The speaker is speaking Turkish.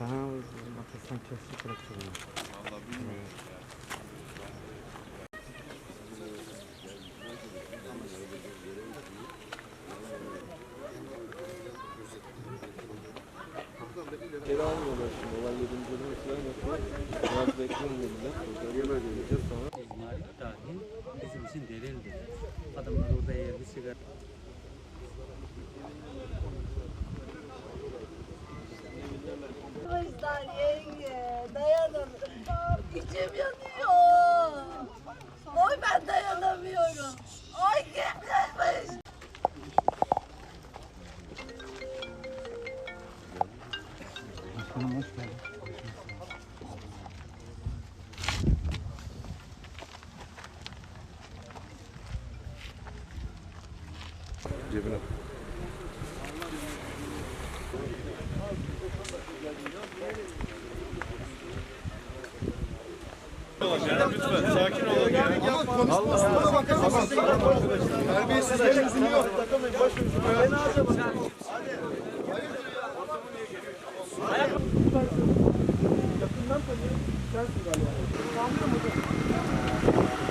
Sen kestik bırakacağım. Vallahi bilmiyorum. Geri almıyorlar şimdi. Olay yedinci yılın falan yapıyor. Biraz bekleyin dediler. Burada geleceğiz sonra. İcmari dahil bizim için delildir. Adamlar orada eğer bir sigara Kızlar yenge dayanın. İçim yanıyor. Oy ben dayanamıyorum. Ay kim kızmış? Cebine. Yakından tanıyorum. Sensin galiba. Tanıyor musun?